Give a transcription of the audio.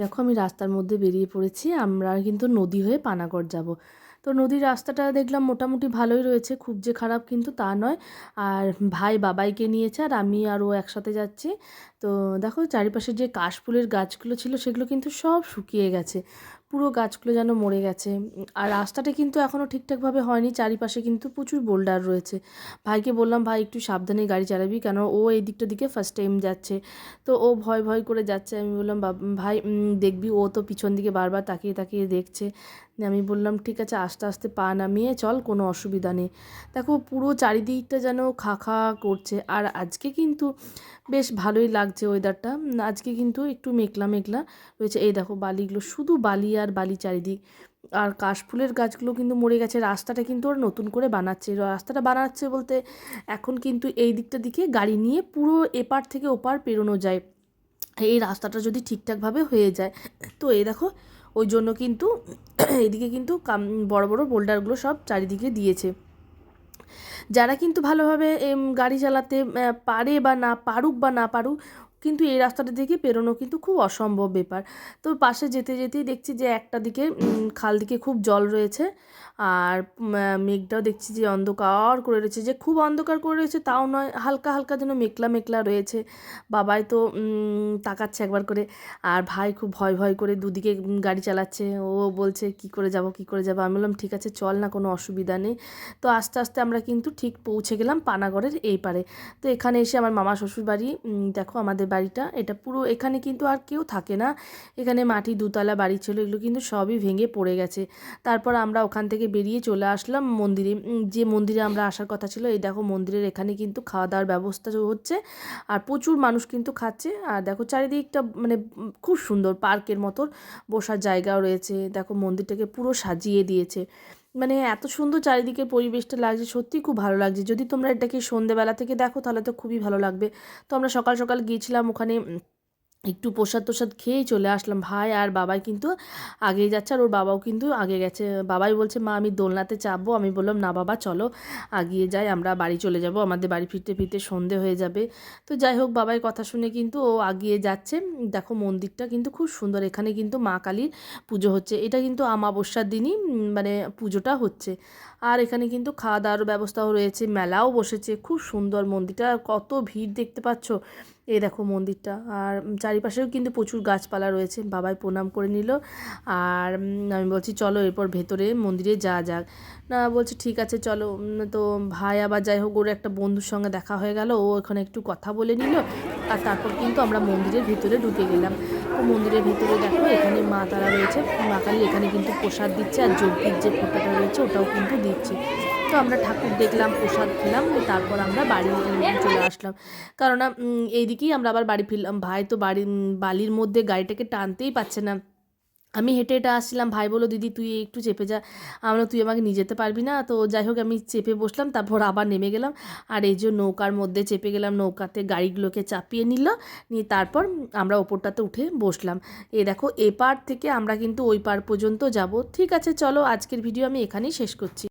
দেখো আমি রাস্তার মধ্যে বেরিয়ে পড়েছি, আমরা কিন্তু নদী হয়ে পানাগড় যাব। তো নদীর রাস্তাটা দেখলাম মোটামুটি ভালোই রয়েছে, খুব যে খারাপ কিন্তু তা নয়। আর ভাই বাবাইকে নিয়েছে আর আমি আর ও একসাথে যাচ্ছি। তো দেখো চারিপাশে যে কাশফুলের গাছগুলো ছিল সেগুলো কিন্তু সব শুকিয়ে গেছে। পুরো গাছগুলো যেন মরে গেছে। আর রাস্তাটা কিন্তু এখনও ঠিকঠাকভাবে হয়নি, চারিপাশে কিন্তু প্রচুর বোল্ডার রয়েছে। ভাইকে বললাম, ভাই, একটু সাবধানে গাড়ি চালাবি, কেন ও এই দিকটা দিকে ফার্স্ট টাইম যাচ্ছে। তো ও ভয় ভয় করে যাচ্ছে। আমি বললাম, "বাব- ভাই দেখবি, ও তো পিছন দিকে বারবার তাকিয়ে তাকিয়ে দেখছে। আমি বললাম, ঠিক আছে, আস্তে আস্তে পা নামিয়ে চল, কোনো অসুবিধা নেই। দেখো, পুরো চারিদিকটা যেন খা খা করছে। আর আজকে কিন্তু বেশ ভালোই লাগছে ওয়েদারটা আজকে কিন্তু একটু মেঘলা মেঘলা রয়েছে। এই দেখো, বালিগুলো, শুধু বালি আর বালি চারিদিক। আর কাশফুলের গাছগুলো কিন্তু মরে গেছে। রাস্তাটা কিন্তু ওরা নতুন করে বানাচ্ছে। রাস্তাটা বানাচ্ছে বলতে এখন কিন্তু এই দিকটা দিকে গাড়ি নিয়ে পুরো এপার থেকে ওপার পেরোনো যায়। এই রাস্তাটা যদি ঠিকঠাকভাবে হয়ে যায়। তো এই দেখো, ওই জন্য কিন্তু এদিকে কিন্তু কাম, বড় বড় বোল্ডারগুলো সব চারিদিকে দিয়েছে। যারা কিন্তু ভালোভাবে গাড়ি চালাতে পারে বা না পারুক বা না পারুক কিন্তু এই রাস্তাটা দিকে পেরোনো কিন্তু খুব অসম্ভব ব্যাপার। তো পাশে যেতে যেতেই দেখছি যে একটা দিকে খাল দিকে খুব জল রয়েছে। আর মেঘটাও দেখছি যে অন্ধকার করে রয়েছে। যে খুব অন্ধকার করে রয়েছে তাও নয়, হালকা হালকা যেন মেঘলা মেঘলা রয়েছে। বাবাই তো তাকাচ্ছে একবার করে। আর ভাই খুব ভয় ভয় করে দুদিকে গাড়ি চালাচ্ছে। ও বলছে, কি করে যাব, কি করে যাব? আমি বললাম, ঠিক আছে, চল না, কোনো অসুবিধা নেই। তো আস্তে আস্তে আমরা কিন্তু ঠিক পৌঁছে গেলাম পানাগড়ের এই পারে। তো এখানে এসে আমার মামা শ্বশুর বাড়ি দেখো আমাদের বাড়িটা, এটা পুরো এখানে কিন্তু আর কেউ থাকে না। এখানে মাটি দুতলা, বাড়ি ছিল, এগুলো কিন্তু সবই ভেঙে পড়ে গেছে। তারপর আমরা ওখান থেকে বেরিয়ে চলে আসলাম মন্দিরে। যে মন্দিরে আমরা আসার কথা ছিল, এই দেখো মন্দিরের এখানে কিন্তু খাওয়া দাওয়ার ব্যবস্থা হচ্ছে। আর প্রচুর মানুষ কিন্তু খাচ্ছে। আর দেখো চারিদিকটা মানে খুব সুন্দর, পার্কের মতো বসার জায়গাও রয়েছে। দেখো মন্দিরটাকে পুরো সাজিয়ে দিয়েছে। মানে এত সুন্দর চারিদিকের পরিবেশটা লাগছে সত্যি খুব ভালো লাগছে। যদি তোমরা এটাকে সন্ধেবেলা থেকে দেখো তাহলে তো খুবই ভালো লাগবে। তো আমরা সকাল সকাল গিয়েছিলাম ওখানে একটু প্রসাদ তোসাদ খেয়েই চলে আসলাম। ভাই আর বাবাই কিন্তু আগে যাচ্ছে আর ওর বাবাও কিন্তু আগে গেছে। বাবাই বলছে, মা, আমি দোলনাতে চাপবো। আমি বললাম, না বাবা, চলো, আগিয়ে যাই, আমরা বাড়ি চলে যাব। আমাদের বাড়ি ফিরতে ফিরতে সন্ধে হয়ে যাবে। তো যাই হোক, বাবাই কথা শুনে কিন্তু ও আগিয়ে যাচ্ছে। দেখো মন্দিরটা কিন্তু খুব সুন্দর। এখানে কিন্তু মা কালীর পুজো হচ্ছে। এটা কিন্তু আমাবস্যার দিনই মানে পুজোটা হচ্ছে। আর এখানে কিন্তু খাওয়া দাওয়ার ব্যবস্থাও রয়েছে। মেলাও বসেছে। খুব সুন্দর মন্দিরটা। কত ভিড় দেখতে পাচ্ছ। এই দেখো মন্দিরটা। আর চারিপাশেও কিন্তু প্রচুর গাছপালা রয়েছে। বাবাই প্রণাম করে নিল। আর আমি বলছি, চলো এরপর ভেতরে মন্দিরে যা যাক। না, বলছে, ঠিক আছে, চলো। তো ভাই আবার যাই হোক, ওর একটা বন্ধুর সঙ্গে দেখা হয়ে গেল। ও ওখানে একটু কথা বলে নিল। আর তারপর কিন্তু আমরা মন্দিরের ভিতরে ঢুকে গেলাম। তো মন্দিরের ভিতরে দেখো, এখানে মা তারা রয়েছে। মা কালী এখানে কিন্তু প্রসাদ দিচ্ছে আর যজ্ঞের যে ফোটাটা রয়েছে, ওটাও কিন্তু দিচ্ছে। তো আমরা ঠাকুর দেখলাম, প্রসাদ খেলাম তারপর আমরা বাড়ি চলে আসলাম। কারণ এইদিকেই আমরা আবার বাড়ি ফিরলাম। ভাই তো বাড়ি বালির মধ্যে গাড়িটাকে টানতেই পারছে না। আমি হেঁটে হেঁটে আসছিলাম, ভাই বলো দিদি, তুই একটু চেপে যা। আমরা তুই আমাকে নিয়ে যেতে পারবি না? তো যাই হোক, আমি চেপে বসলাম, তারপর আবার নেমে গেলাম। আর এই যে নৌকার মধ্যে চেপে গেলাম, নৌকাতে গাড়িগুলোকে চাপিয়ে নিল, নিয়ে তারপর আমরা ওপরটাতে উঠে বসলাম। এ দেখো, এপার পার থেকে আমরা কিন্তু ওই পার পর্যন্ত যাব। ঠিক আছে, চলো, আজকের ভিডিও আমি এখানেই শেষ করছি।